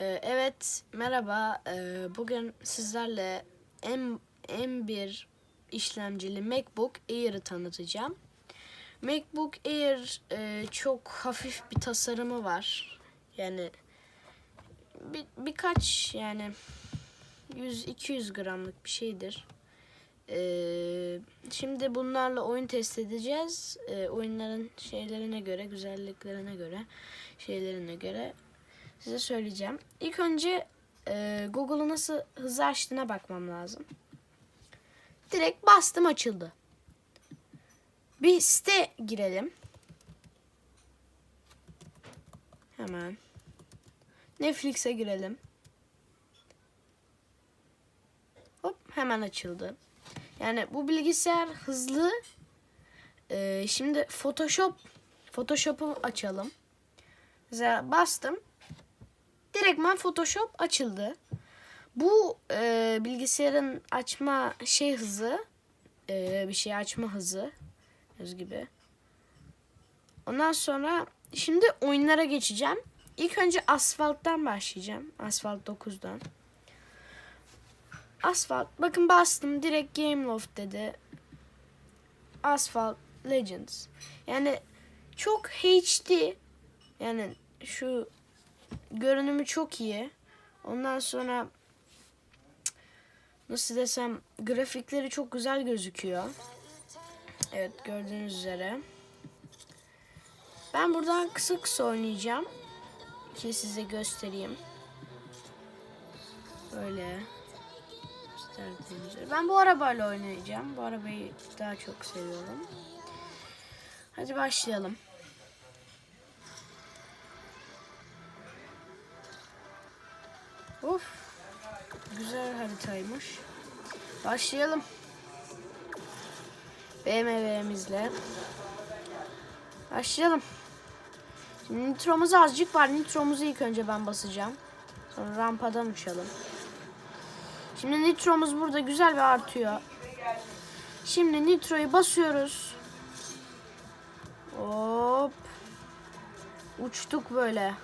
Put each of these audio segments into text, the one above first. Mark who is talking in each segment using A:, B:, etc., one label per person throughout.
A: Ee, evet, merhaba. Ee, bugün sizlerle M, M1 işlemcili MacBook Air'ı tanıtacağım. MacBook Air e, çok hafif bir tasarımı var. Yani bir, birkaç yani 100-200 gramlık bir şeydir. Ee, şimdi bunlarla oyun test edeceğiz. Ee, oyunların şeylerine göre, güzelliklerine göre, şeylerine göre size söyleyeceğim. İlk önce e, Google'u nasıl hızlı açtığına bakmam lazım. Direkt bastım açıldı. Bir site girelim. Hemen. Netflix'e girelim. Hop hemen açıldı. Yani bu bilgisayar hızlı. Ee, şimdi Photoshop Photoshop'u açalım. Mesela bastım. Direktman Photoshop açıldı. Bu e, bilgisayarın açma şey hızı, e, bir şey açma hızı, göz gibi. Ondan sonra şimdi oyunlara geçeceğim. İlk önce Asfalt'tan başlayacağım. Asfalt 9'dan. Asfalt. Bakın bastım direkt Game Loft dedi. Asphalt Legends. Yani çok HD. Yani şu görünümü çok iyi. Ondan sonra nasıl desem grafikleri çok güzel gözüküyor. Evet gördüğünüz üzere. Ben buradan kısa kısa oynayacağım. Ki size göstereyim. Böyle gösterdiğim. Ben bu arabayla oynayacağım. Bu arabayı daha çok seviyorum. Hadi başlayalım. Of. Güzel haritaymış. Başlayalım. BMW'mizle. Başlayalım. Şimdi nitromuz azıcık var. Nitromuzu ilk önce ben basacağım. Sonra rampadan uçalım. Şimdi nitromuz burada güzel bir artıyor. Şimdi nitroyu basıyoruz. Hop. Uçtuk böyle.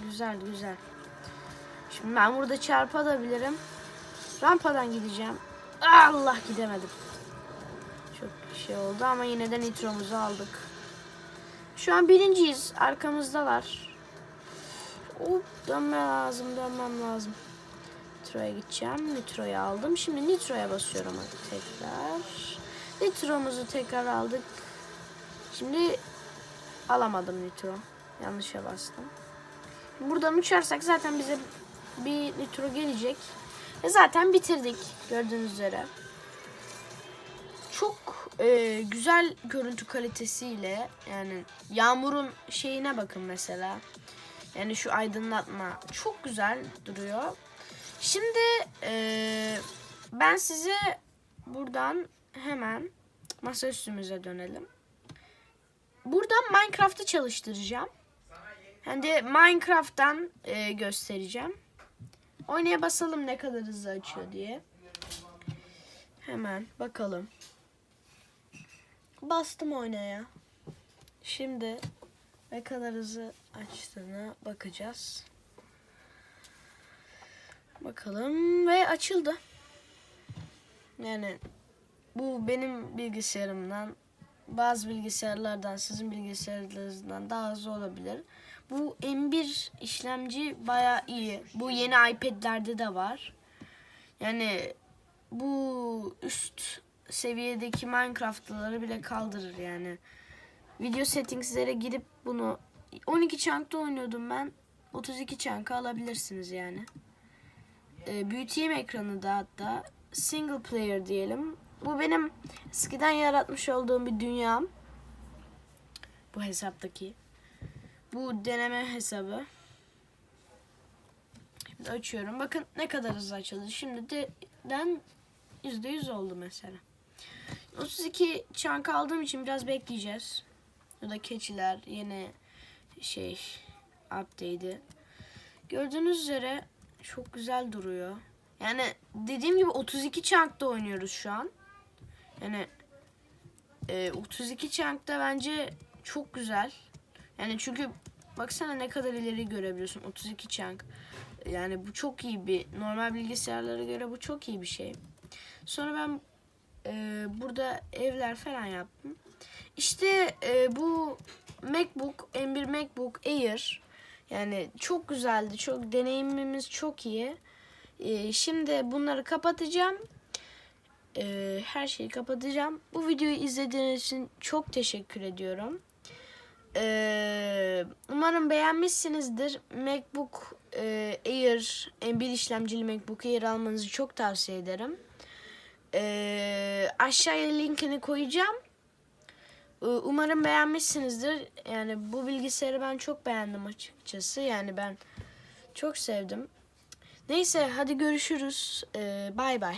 A: Güzel güzel. Şimdi ben burada çarpabilirim. Rampadan gideceğim. Allah gidemedim. Çok şey oldu ama yine de nitromuzu aldık. Şu an birinciyiz. Arkamızdalar. Hop dönme lazım, dönmem lazım. Nitro'ya gideceğim. Nitro'yu aldım. Şimdi Nitro'ya basıyorum tekrar. Nitro'muzu tekrar aldık. Şimdi alamadım Nitro. Yanlışa bastım. Buradan uçarsak zaten bize bir nitro gelecek. Ve zaten bitirdik gördüğünüz üzere. Çok e, güzel görüntü kalitesiyle yani yağmurun şeyine bakın mesela. Yani şu aydınlatma çok güzel duruyor. Şimdi e, ben size buradan hemen masaüstümüze dönelim. Buradan Minecraft'ı çalıştıracağım. Hem de Minecraft'tan e, göstereceğim. Oynaya basalım ne kadar hızlı açıyor diye. Hemen bakalım. Bastım oynaya. Şimdi ne kadar hızlı açtığına bakacağız. Bakalım ve açıldı. Yani bu benim bilgisayarımdan bazı bilgisayarlardan sizin bilgisayarlarınızdan daha hızlı olabilir. Bu M1 işlemci baya iyi. Bu yeni iPad'lerde de var. Yani bu üst seviyedeki Minecraft'ları bile kaldırır yani. Video settingslere gidip bunu 12 chunk'ta oynuyordum ben. 32 chunk'a alabilirsiniz yani. Ee, büyüteyim ekranı da hatta. Single player diyelim. Bu benim eskiden yaratmış olduğum bir dünyam. Bu hesaptaki. Bu deneme hesabı. Şimdi açıyorum. Bakın ne kadar hızlı açıldı. Şimdi de den %100 oldu mesela. 32 çank aldığım için biraz bekleyeceğiz. Ya da keçiler yeni şey update'i. Gördüğünüz üzere çok güzel duruyor. Yani dediğim gibi 32 chunk'ta oynuyoruz şu an. Yani e, 32 chunk'ta bence çok güzel. Yani çünkü baksana ne kadar ileri görebiliyorsun. 32 chunk. Yani bu çok iyi bir normal bilgisayarlara göre bu çok iyi bir şey. Sonra ben e, burada evler falan yaptım. İşte e, bu MacBook M1 MacBook Air yani çok güzeldi. Çok deneyimimiz çok iyi. E, şimdi bunları kapatacağım. E, her şeyi kapatacağım. Bu videoyu izlediğiniz için çok teşekkür ediyorum. E, umarım beğenmişsinizdir. MacBook e, Air M1 işlemcili MacBook Air almanızı çok tavsiye ederim. E, aşağıya linkini koyacağım. E, Umarım beğenmişsinizdir. Yani bu bilgisayarı ben çok beğendim açıkçası. Yani ben çok sevdim. Neyse hadi görüşürüz. Ee, Bay bay.